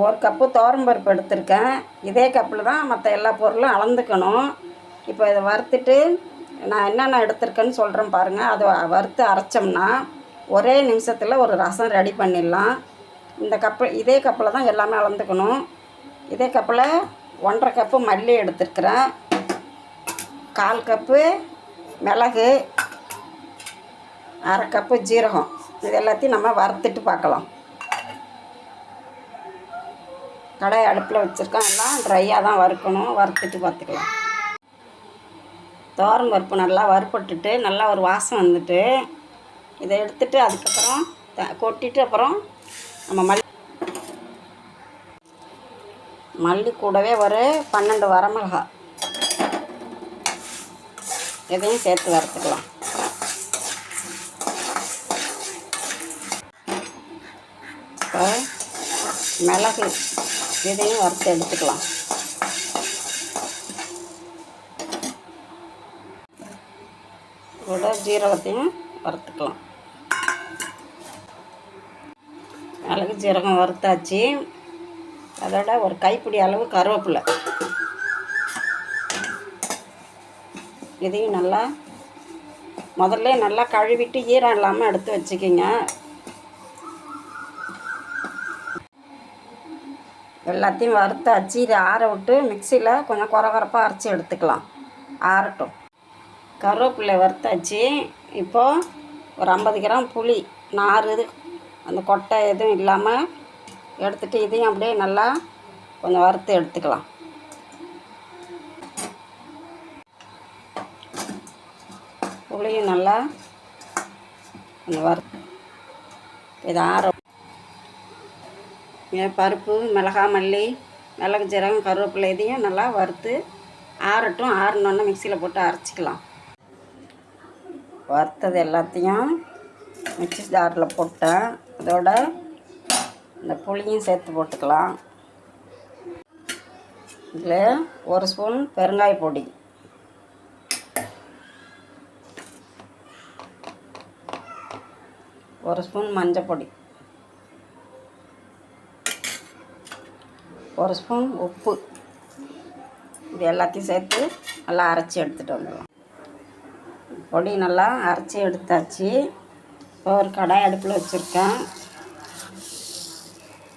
ஒரு கப்பு பருப்பு எடுத்திருக்கேன். இதே கப்பில் தான் மற்ற எல்லா பொருளும் அளந்துக்கணும். இப்போ இதை வறுத்துட்டு நான் என்னென்ன எடுத்திருக்கேன்னு சொல்கிறேன் பாருங்கள் அதை வறுத்து அரைச்சோம்னா ஒரே நிமிஷத்தில் ஒரு ரசம் ரெடி பண்ணிடலாம். இந்த கப்பு இதே கப்பில் தான் எல்லாமே அளந்துக்கணும். இதே கப்பில் ஒன்றரை கப்பு மல்லி எடுத்துருக்குறேன். கால் கப்பு மிளகு அரை கப்பு ஜீரகம். இது எல்லாத்தையும் நம்ம வறுத்துட்டு பார்க்கலாம். கடாய் அடுப்பில் வச்சுருக்கோம். எல்லாம் ட்ரையாக தான் வறுக்கணும். வறுத்துட்டு பார்த்துக்கலாம். தோரம் பருப்பு நல்லா வறுப்பட்டுட்டு நல்லா ஒரு வாசம் வந்துட்டு இதை எடுத்துட்டு அதுக்கப்புறம் த கொட்டிட்டு அப்புறம் நம்ம மல்லி மல்லி கூடவே ஒரு பன்னெண்டு வரமிளகா. இதையும் சேர்த்து வறுத்துக்கலாம். இப்போ மிளகு இதையும் வறுத்து எடுத்துக்கலாம். கூட ஜீரகத்தையும் வறுத்துக்கலாம். மிளகு ஜீரகம் வறுத்தாச்சு. அதோட ஒரு கைப்பிடி அளவு கருவேப்பிலை. இதையும் நல்லா முதல்ல நல்லா கழுவிட்டு ஈரம் இல்லாமல் எடுத்து வச்சுக்கிங்க. எல்லாத்தையும் வறுத்தாச்சு இதை ஆற விட்டு மிக்சியில் கொஞ்சம் குறை குறைப்பாக அரைச்சி எடுத்துக்கலாம். ஆறட்டும். கருவேப்பிலை வறுத்தாச்சு. இப்போது ஒரு ஐம்பது கிராம் புளி நார் இது அந்த கொட்டை எதுவும் இல்லாமல் எடுத்துட்டு இதையும் அப்படியே நல்லா கொஞ்சம் வறுத்து எடுத்துக்கலாம். புளியும் நல்லா கொஞ்சம் வறு இதை ஆற பருப்பு மிளகா மல்லி மிளகு ஜீரகம் கருவேப்பிலை இதையும் நல்லா வறுத்து ஆறட்டும். ஆறினோன்னே மிக்சியில் போட்டு அரைச்சிக்கலாம். வறுத்தது எல்லாத்தையும் மிக்சி ஜாரில் போட்டேன். அதோட இந்த புளியும் சேர்த்து போட்டுக்கலாம். இதில் ஒரு ஸ்பூன் பெருங்காய பொடி. ஒரு ஸ்பூன் மஞ்சள் பொடி ஒரு ஸ்பூன் உப்பு. இது எல்லாத்தையும் சேர்த்து நல்லா அரைச்சி எடுத்துகிட்டு வந்துடலாம் பொடி நல்லா அரைச்சி எடுத்தாச்சு. இப்போ ஒரு கடாய் அடுப்பில் வச்சுருக்கேன்.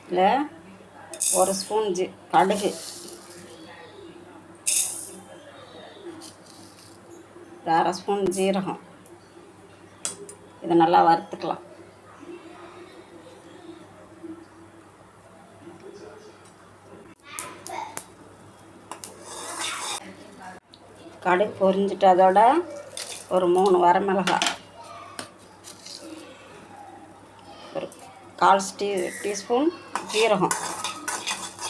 இல்லை ஒரு ஸ்பூன் ஜி கடுகு. அரை ஸ்பூன் ஜீரகம். இதை நல்லா வறுத்துக்கலாம். கடுகு பொரிஞ்சிட்டு அதோட ஒரு மூணு வரமிளகாய் ஒரு கால் டீ டீஸ்பூன் ஜீரகம்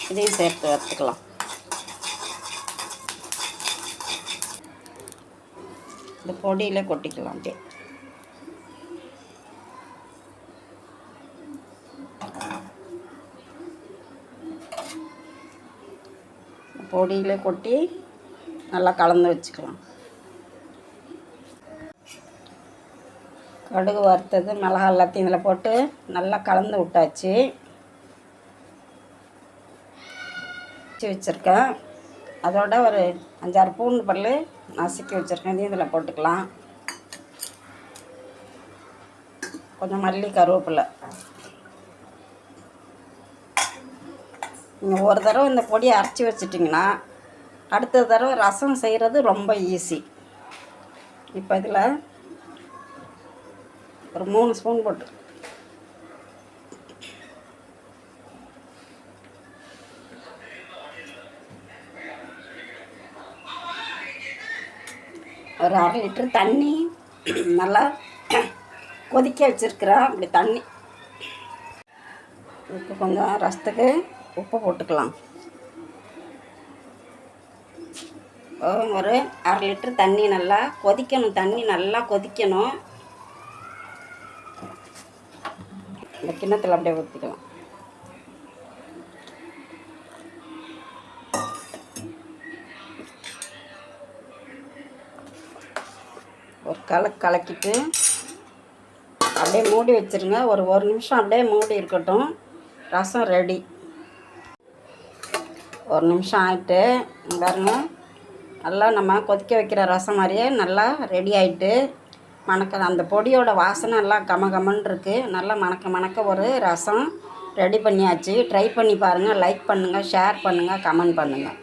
இதையும் சேர்த்து வறுத்துக்கலாம். இந்த பொடியில் கொட்டிக்கலாம் அப்படியே. பொடியில் கொட்டி நல்லா கலந்து வச்சுக்கலாம். கடுகு வறுத்தது மிளகா எல்லாத்தையும் இதில் போட்டு நல்லா கலந்து விட்டாச்சு. வச்சு வச்சுருக்கேன். அதோட ஒரு அஞ்சாறு பூண்டு பல் நசுக்கி வச்சுருக்கேன். இதையும் இதில் போட்டுக்கலாம். கொஞ்சம் மல்லி கருவேப்பிலை. நீங்கள் ஒரு தடவை இந்த பொடியை அரைச்சி வச்சிட்டிங்கன்னா அடுத்த தடவை ரசம் செய்கிறது ரொம்ப ஈஸி இப்போ இதில் ஒரு மூணு ஸ்பூன் போட்டு. ஒரு அரை லிட்ரு தண்ணி நல்லா கொதிக்க வச்சுருக்குறேன் அப்படி தண்ணி. இப்போ கொஞ்சம் ரசத்துக்கு உப்பு போட்டுக்கலாம். ஒரு அரை லிட்டர் தண்ணி நல்லா கொதிக்கணும் தண்ணி நல்லா கொதிக்கணும். இந்த கிண்ணத்தில் அப்படியே ஊற்றிக்கலாம் ஒரு கலக்கு கலக்கிட்டு அப்படியே மூடி வச்சுருங்க. ஒரு ஒரு நிமிஷம் அப்படியே மூடி இருக்கட்டும். ரசம் ரெடி ஒரு நிமிஷம் ஆகிட்டு வரணும் நல்லா நம்ம கொதிக்க வைக்கிற ரசம் மாதிரியே நல்லா ரெடி ஆகிட்டு மணக்க அந்த பொடியோட வாசனை எல்லாம் கம கமன் இருக்குது நல்லா மணக்க மணக்க ஒரு ரசம் ரெடி பண்ணியாச்சு. ட்ரை பண்ணி பாருங்கள் லைக் பண்ணுங்கள் ஷேர் பண்ணுங்கள் கமெண்ட் பண்ணுங்கள்